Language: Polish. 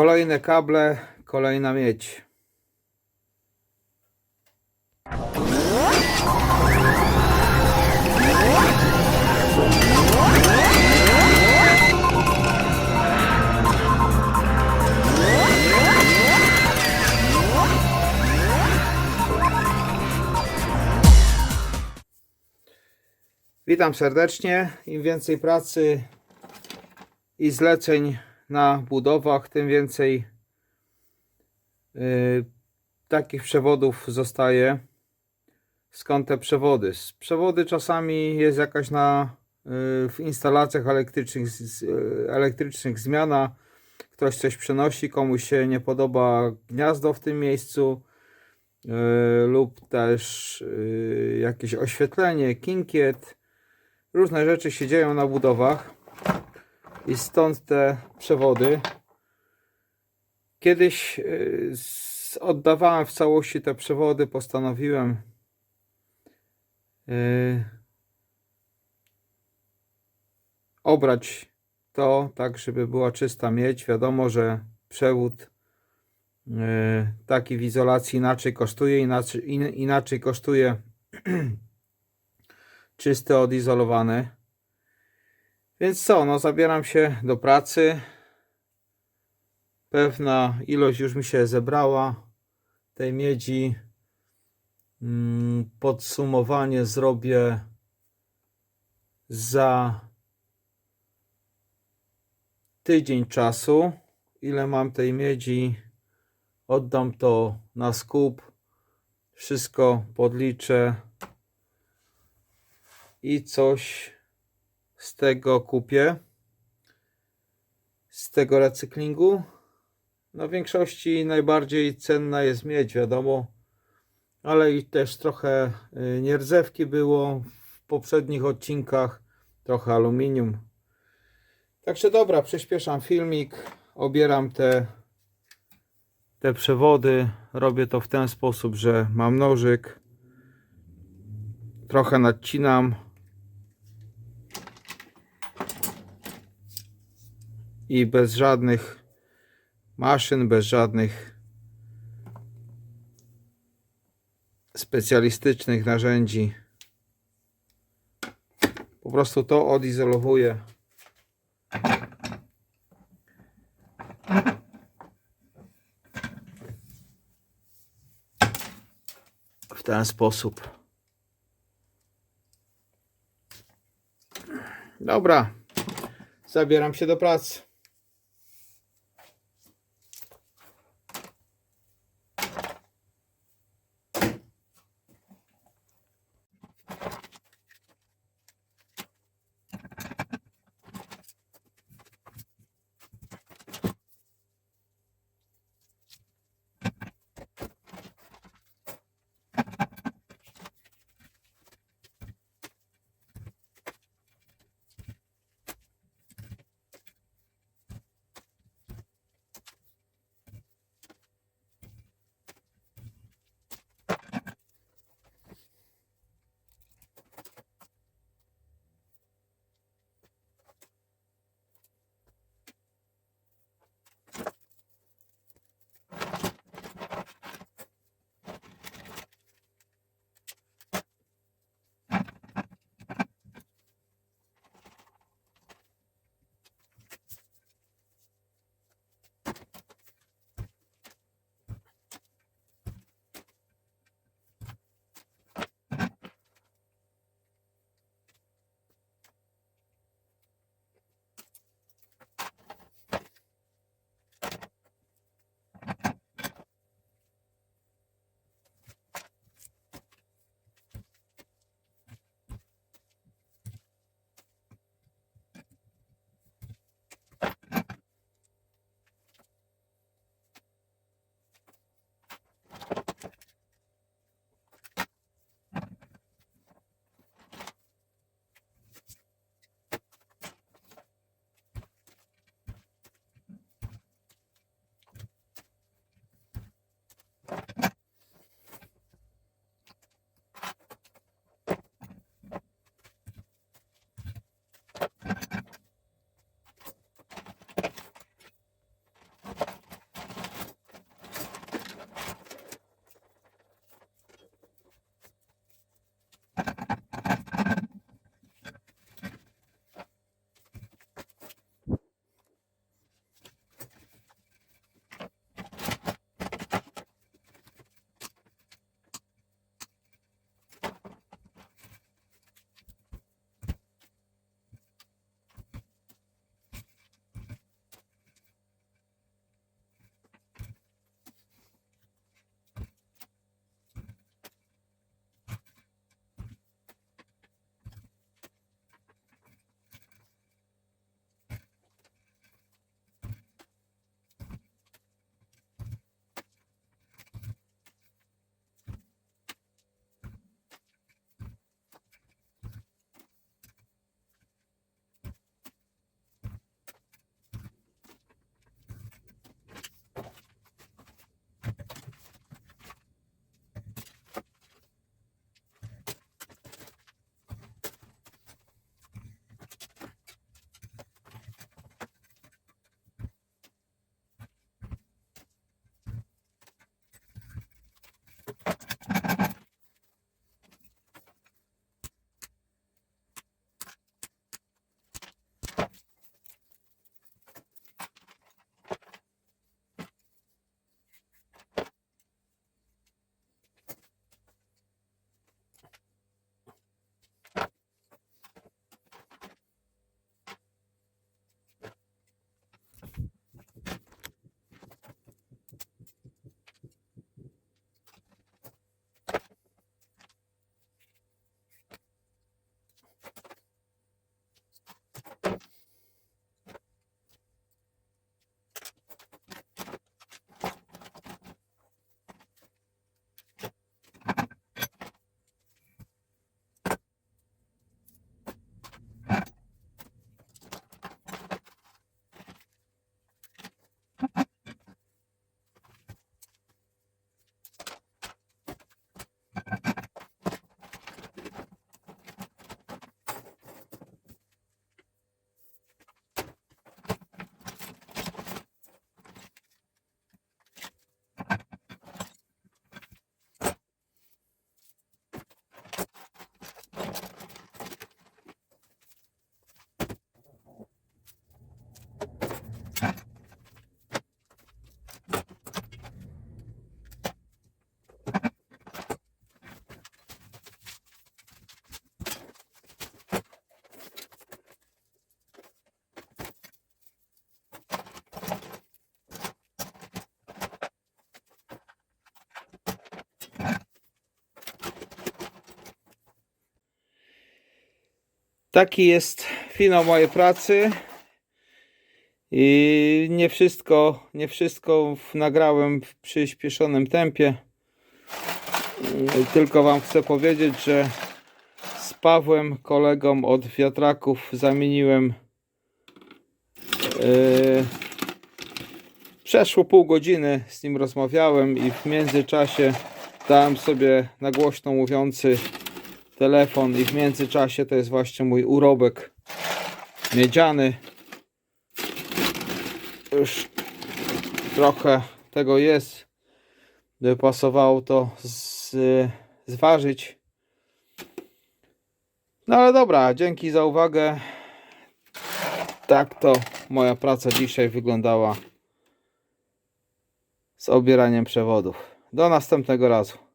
Kolejne kable, kolejna miedź. Witam serdecznie. Im więcej pracy i zleceń na budowach, tym więcej y, takich przewodów zostaje. Skąd te przewody? Z przewody czasami jest jakaś na y, w instalacjach elektrycznych, y, elektrycznych zmiana. Ktoś coś przenosi, komuś się nie podoba gniazdo w tym miejscu lub też jakieś oświetlenie, kinkiet. Różne rzeczy się dzieją na budowach i stąd te przewody. Kiedyś y, oddawałem w całości te przewody, postanowiłem y, obrać to tak, żeby była czysta miedź. Wiadomo, że przewód y, taki w izolacji inaczej kosztuje, inaczej, in, inaczej kosztuje czysty, odizolowany. Więc co, no zabieram się do pracy. Pewna ilość już mi się zebrała tej miedzi. Mm, Podsumowanie zrobię za tydzień czasu. Ile mam tej miedzi? Oddam to na skup. Wszystko podliczę i coś z tego kupię. Z tego recyklingu. No w większości najbardziej cenna jest miedź, wiadomo. Ale i też trochę y, nierdzewki było w poprzednich odcinkach. Trochę aluminium. Także dobra, przyspieszam filmik. Obieram te, te przewody. Robię to w ten sposób, że mam nożyk. Trochę nadcinam. I bez żadnych maszyn, bez żadnych specjalistycznych narzędzi. Po prostu to odizolowuję. W ten sposób. Dobra, zabieram się do pracy. Taki jest finał mojej pracy. I nie wszystko, nie wszystko nagrałem w przyspieszonym tempie. Tylko Wam chcę powiedzieć, że z Pawłem, kolegą od wiatraków, zamieniłem. Yy, przeszło pół godziny z nim rozmawiałem i w międzyczasie dałem sobie na głośno mówiący telefon i w międzyczasie to jest właśnie mój urobek miedziany. Już trochę tego jest, by pasowało to z, zważyć. No ale dobra, dzięki za uwagę. Tak to moja praca dzisiaj wyglądała z obieraniem przewodów. Do następnego razu.